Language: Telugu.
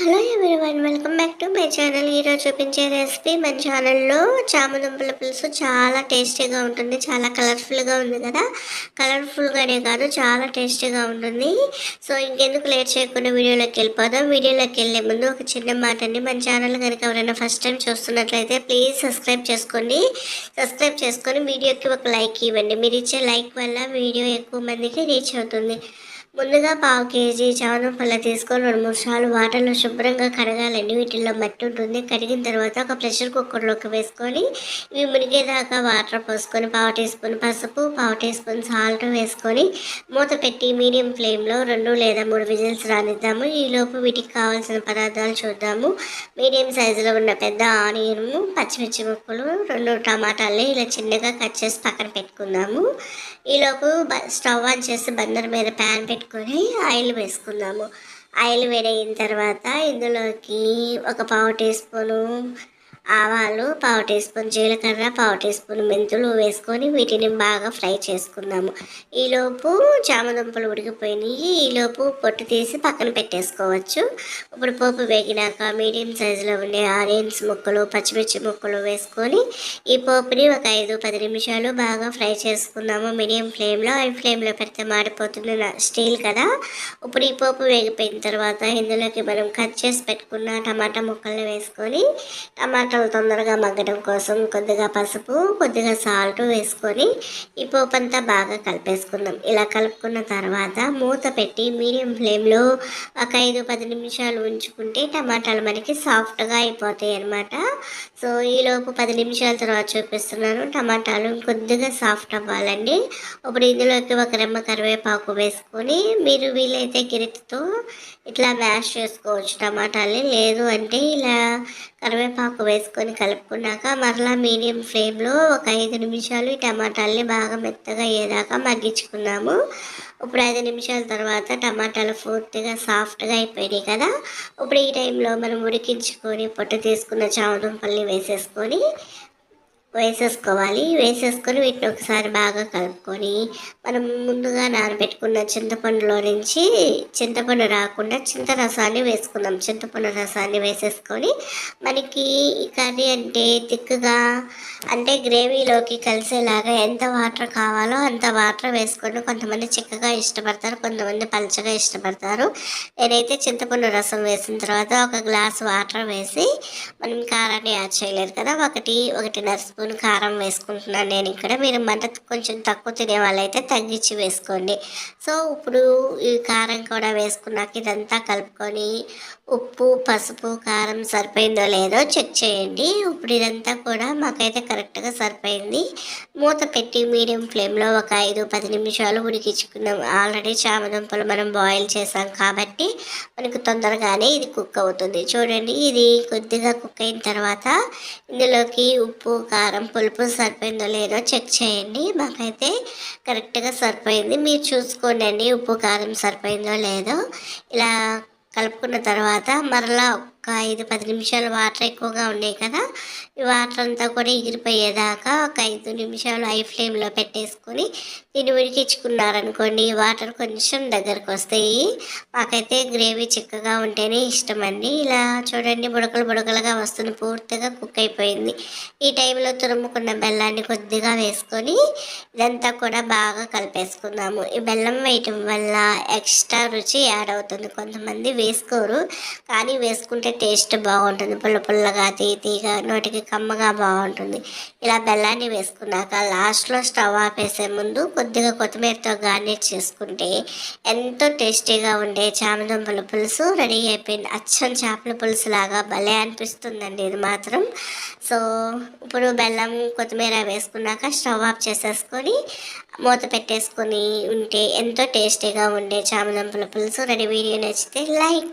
Hello everyone welcome back to my channel ఈరోజు చూపించే రెసిపీ మన ఛానల్లో చామదుంపల పులుసు చాలా టేస్టీగా ఉంటుంది చాలా కలర్ఫుల్గా ఉంది కదా. కలర్ఫుల్గానే కాదు చాలా టేస్టీగా ఉంటుంది. సో ఇంకెందుకు లేట్ చేయకుండా వీడియోలోకి వెళ్ళిపోదాం. వీడియోలోకి వెళ్ళే ముందు ఒక చిన్న మాట అండి. మన ఛానల్ కనుక ఎవరైనా ఫస్ట్ టైం చూస్తున్నట్లయితే ప్లీజ్ సబ్స్క్రైబ్ చేసుకోండి. సబ్స్క్రైబ్ చేసుకొని వీడియోకి ఒక లైక్ ఇవ్వండి. మీరు ఇచ్చే లైక్ వల్ల వీడియో ఎక్కువ మందికి రీచ్ అవుతుంది. ముందుగా పావు కేజీ పళ్ళ తీసుకొని రెండు మూడు సార్లు వాటర్లో శుభ్రంగా కడగాలండి. వీటిల్లో మట్టి ఉంటుంది. కడిగిన తర్వాత ఒక ప్రెషర్ కుక్కర్లోకి వేసుకొని ఇవి మునిగేదాకా వాటర్ పోసుకొని పావు టీ స్పూన్ పసుపు పావు టీ స్పూన్ సాల్ట్ వేసుకొని మూత పెట్టి మీడియం ఫ్లేమ్లో రెండు లేదా మూడు విజిల్స్ రానిద్దాము. ఈలోపు వీటికి కావాల్సిన పదార్థాలు చూద్దాము. మీడియం సైజులో ఉన్న పెద్ద ఆనియన్ పచ్చిమిర్చి ముక్కలు రెండు టమాటాలని ఇలా చిన్నగా కట్ చేసి పక్కన పెట్టుకుందాము. ఈలోపు స్టవ్ ఆన్ చేసి బందర్ మీద ప్యాన్ పెట్టుకొని ఆయిల్ వేసుకుందాము. ఆయిల్ వేడైన తర్వాత ఇందులోకి ఒక పావు టీ స్పూను ఆవాలు పావు టీ స్పూన్ జీలకర్ర పావు టీ స్పూన్ మెంతులు వేసుకొని వీటిని బాగా ఫ్రై చేసుకుందాము. ఈలోపు చామదుంపలు ఉడికిపోయినాయి. ఈలోపు పొట్టు తీసి పక్కన పెట్టేసుకోవచ్చు. ఇప్పుడు పోపు వేగినాక మీడియం సైజులో ఉండే ఆనియన్స్ ముక్కలు పచ్చిమిర్చి ముక్కలు వేసుకొని ఈ పోపుని ఒక ఐదు పది నిమిషాలు బాగా ఫ్రై చేసుకుందాము. మీడియం ఫ్లేమ్లో హై ఫ్లేమ్లో పెడితే మాడిపోతుంది స్టీల్ కదా. ఇప్పుడు ఈ పోపు వేగిపోయిన తర్వాత ఇందులోకి మనం కట్ చేసి పెట్టుకున్న టమాటా ముక్కల్ని వేసుకొని టమాటా టమాటాలు తొందరగా మగ్గడం కోసం కొద్దిగా పసుపు కొద్దిగా సాల్ట్ వేసుకొని ఈ పోపు అంతా బాగా కలిపేసుకుందాం. ఇలా కలుపుకున్న తర్వాత మూత పెట్టి మీడియం ఫ్లేమ్లో ఒక ఐదు పది నిమిషాలు ఉంచుకుంటే టమాటాలు మనకి సాఫ్ట్గా అయిపోతాయి అన్నమాట. సో ఈలోపు పది నిమిషాల తర్వాత చూపిస్తున్నాను. టమాటాలు కొద్దిగా సాఫ్ట్ అవ్వాలండి. ఇప్పుడు ఇందులోకి ఒక రెమ్మ కరివేపాకు వేసుకొని మీరు వీలైతే గిరిటితో ఇట్లా మ్యాష్ చేసుకోవచ్చు టమాటాలని. లేదు అంటే ఇలా కరివేపాకు వేసుకొని కలుపుకున్నాక మరలా మీడియం ఫ్లేమ్లో ఒక ఐదు నిమిషాలు ఈ టమాటాలని బాగా మెత్తగా అయ్యేదాకా మగ్గించుకున్నాము. ఇప్పుడు ఐదు నిమిషాల తర్వాత టమాటాలు పూర్తిగా సాఫ్ట్గా అయిపోయినాయి కదా. ఇప్పుడు ఈ టైంలో మనం ఉడికించుకొని పొట్టు తీసుకున్న చామదుంపల్ని వేసేసుకొని వేసేసుకోవాలి. వేసేసుకొని వీటిని ఒకసారి బాగా కలుపుకొని మనం ముందుగా నానబెట్టుకున్న చింతపండులో నుంచి చింతపండు రాకుండా చింత రసాన్ని వేసుకుందాం. చింతపండు రసాన్ని వేసేసుకొని మనకి ఈ కర్రీ అంటే తిక్కుగా అంటే గ్రేవీలోకి కలిసేలాగా ఎంత వాటర్ కావాలో అంత వాటర్ వేసుకొని కొంతమంది చిక్కగా ఇష్టపడతారు కొంతమంది పలచగా ఇష్టపడతారు. నేనైతే చింతపండు రసం వేసిన తర్వాత ఒక గ్లాస్ వాటర్ వేసి మనం కారాన్ని యాడ్ చేయలేదు కదా ఒకటి ఒకటిన్నర స్పూన్ కారం వేసుకుంటున్నాను నేను ఇక్కడ. మీరు మంట కొంచెం తక్కువ తినే వాళ్ళైతే తగ్గించి వేసుకోండి. సో ఇప్పుడు ఈ కారం కూడా వేసుకున్నాక ఇదంతా కలుపుకొని ఉప్పు పసుపు కారం సరిపోయిందో లేదో చెక్ చేయండి. ఇప్పుడు ఇదంతా కూడా మాకైతే కరెక్ట్గా సరిపోయింది. మూత పెట్టి మీడియం ఫ్లేమ్లో ఒక ఐదు పది నిమిషాలు ఉడికించుకున్నాం. ఆల్రెడీ చామదుంపలు మనం బాయిల్ చేసాం కాబట్టి మనకు తొందరగానే ఇది కుక్ అవుతుంది. చూడండి ఇది కొద్దిగా కుక్ అయిన తర్వాత ఇందులోకి ఉప్పు కారం కారం పులుపు సరిపోయిందో లేదో చెక్ చేయండి. మాకైతే కరెక్ట్గా సరిపోయింది. మీరు చూసుకోండి ఉప్పు కారం సరిపోయిందో లేదో. ఇలా కలుపుకున్న తర్వాత మరలా ఒక ఐదు పది నిమిషాలు వాటర్ ఎక్కువగా ఉన్నాయి కదా ఈ వాటర్ అంతా కూడా ఎగిరిపోయేదాకా ఒక ఐదు నిమిషాలు ఐ ఫ్లేమ్లో పెట్టేసుకొని దీన్ని ఉడికించుకున్నారనుకోండి వాటర్ కొంచెం దగ్గరకు వస్తాయి. మాకైతే గ్రేవీ చిక్కగా ఉంటేనే ఇష్టం అండి ఇలా చూడండి బుడకలు బుడకలుగా వస్తుంది పూర్తిగా కుక్ అయిపోయింది. ఈ టైంలో తురుముకున్న బెల్లాన్ని కొద్దిగా వేసుకొని ఇదంతా కూడా బాగా కలిపేసుకుందాము. ఈ బెల్లం వేయటం వల్ల ఎక్స్ట్రా రుచి యాడ్ అవుతుంది. కొంతమంది వేసుకోరు కానీ వేసుకుంటే టేస్ట్ బాగుంటుంది. పుల్ల పుల్లగా తీతీగా నోటికి కమ్మగా బాగుంటుంది. ఇలా బెల్లాన్ని వేసుకున్నాక లాస్ట్లో స్టవ్ ఆపేసే ముందు కొద్దిగా కొత్తిమీరతో గార్నిష్ చేసుకుంటే ఎంతో టేస్టీగా ఉండే చామదుంపల పులుసు రెడీ అయిపోయింది. అచ్చం చేపల పులుసు లాగా భలే అనిపిస్తుందండి ఇది మాత్రం. సో ఇప్పుడు బెల్లం కొత్తిమీర వేసుకున్నాక స్టవ్ ఆఫ్ చేసేసుకొని మూత పెట్టేసుకొని ఉంటే ఎంతో టేస్టీగా ఉండే చామదుంపల పులుసు. రెడీ వీడియో నచ్చితే లైక్